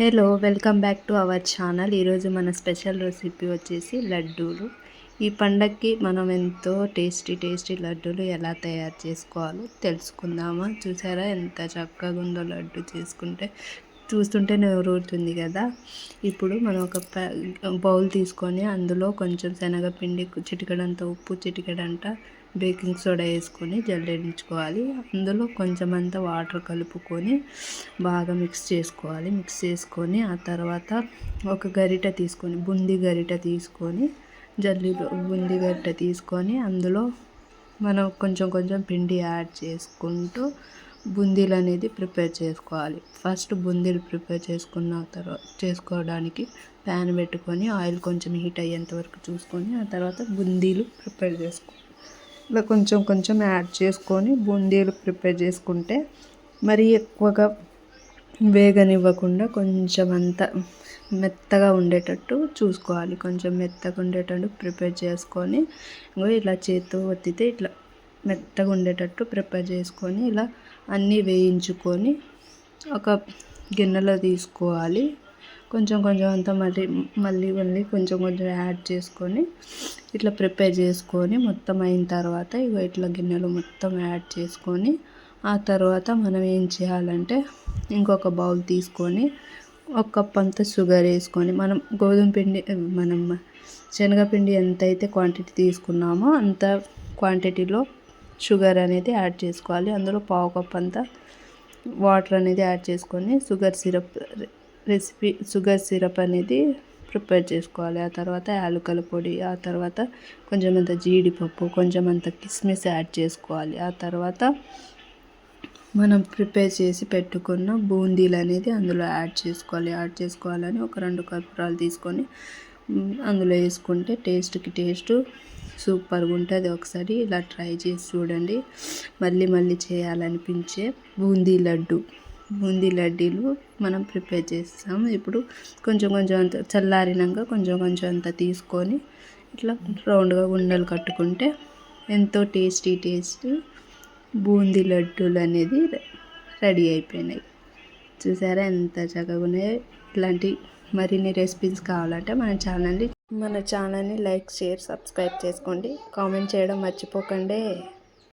Hello welcome back to our channel. ఈరోజు మన special recipe వచ్చేసి లడ్డూలు. ఈ పండక్కి మనం ఎంతో టేస్టీ టేస్టీ లడ్డూలు ఎలా తయారు చేసుకోవాలో తెలుసుకుందామా? చూసారా? ఎంత చక్కగా ఉందో లడ్డు చేసుకుంటే చూస్తుంటే నోరూరుతుంది కదా? ఇప్పుడు మనం ఒక బౌల్ తీసుకొని అందులో కొంచెం శనగపిండి చిటికడంత ఉప్పు చిటికడంత బేకింగ్ సోడా వేసుకొని జల్లెడించుకోవాలి. అందులో కొంచెం అంతా వాటర్ కలుపుకొని బాగా మిక్స్ చేసుకోవాలి. మిక్స్ చేసుకొని ఆ తర్వాత ఒక గరిట తీసుకొని బుంది గరిట తీసుకొని జల్లీలో బుంది గరిట తీసుకొని అందులో మనం కొంచెం కొంచెం పిండి యాడ్ చేసుకుంటూ బూందీలు అనేది ప్రిపేర్ చేసుకోవాలి. ఫస్ట్ బూందీలు ప్రిపేర్ చేసుకున్న తర్వాత చేసుకోవడానికి ప్యాన్ పెట్టుకొని ఆయిల్ కొంచెం హీట్ అయ్యేంత వరకు చూసుకొని ఆ తర్వాత బూందీలు ప్రిపేర్ చేసుకోవాలి. ఇలా కొంచెం కొంచెం యాడ్ చేసుకొని బూందీలు ప్రిపేర్ చేసుకుంటే మరీ ఎక్కువగా వేగనివ్వకుండా కొంచెం అంత మెత్తగా ఉండేటట్టు చూసుకోవాలి. కొంచెం మెత్తగా ఉండేటట్టు ప్రిపేర్ చేసుకొని ఇలా చేతితో ఒత్తితే ఇట్లా మెత్తగా ఉండేటట్టు ప్రిపేర్ చేసుకొని ఇలా అన్నీ వేయించుకొని ఒక గిన్నెలో తీసుకోవాలి. కొంచెం కొంచెం అంతా మళ్ళీ మళ్ళీ మళ్ళీ కొంచెం కొంచెం యాడ్ చేసుకొని ఇట్లా ప్రిపేర్ చేసుకొని మొత్తం అయిన తర్వాత ఇగో ఇట్లా గిన్నెలో మొత్తం యాడ్ చేసుకొని ఆ తర్వాత మనం ఏం చేయాలంటే ఇంకొక బౌల్ తీసుకొని ఒక కప్ అంత షుగర్ వేసుకొని మనం గోధుమ పిండి మనం శనగపిండి ఎంత అయితే క్వాంటిటీ తీసుకున్నామో అంత క్వాంటిటీలో షుగర్ అనేది యాడ్ చేసుకోవాలి. అందులో పావు కప్ అంతా వాటర్ అనేది యాడ్ చేసుకొని sugar syrup recipe sugar syrup అనేది ప్రిపేర్ చేసుకోవాలి. ఆ తర్వాత యాలకుల పొడి ఆ తర్వాత కొంచెం అంత జీడిపప్పు కొంచెం అంత కిస్మిస్ యాడ్ చేసుకోవాలి. ఆ తర్వాత మనం ప్రిపేర్ చేసి పెట్టుకున్న బూందీలు అనేది అందులో యాడ్ చేసుకోవాలి. యాడ్ చేసుకోవాలని ఒక రెండు కర్పూరాలు తీసుకొని అందులో వేసుకుంటే టేస్ట్కి టేస్ట్ సూపర్గా ఉంటుంది. ఒకసారి ఇలా ట్రై చేసి చూడండి. మళ్ళీ మళ్ళీ చేయాలనిపించే బూందీ లడ్డు. బూందీ లడ్డీలు మనం ప్రిపేర్ చేస్తాం. ఇప్పుడు కొంచెం కొంచెం అంత చల్లారినాక కొంచెం కొంచెం అంత తీసుకొని ఇట్లా రౌండ్గా ఉండలు కట్టుకుంటే ఎంతో టేస్టీ టేస్టీ బూందీ లడ్డూలు అనేది రెడీ అయిపోయినాయి. చూసారా ఎంత చక్కగా ఉన్నాయో. ఇలాంటి మరిన్ని రెసిపీస్ కావాలంటే మన ఛానల్ని మన ఛానల్ని లైక్ షేర్ సబ్స్క్రైబ్ చేసుకోండి. కామెంట్ చేయడం మర్చిపోకండి.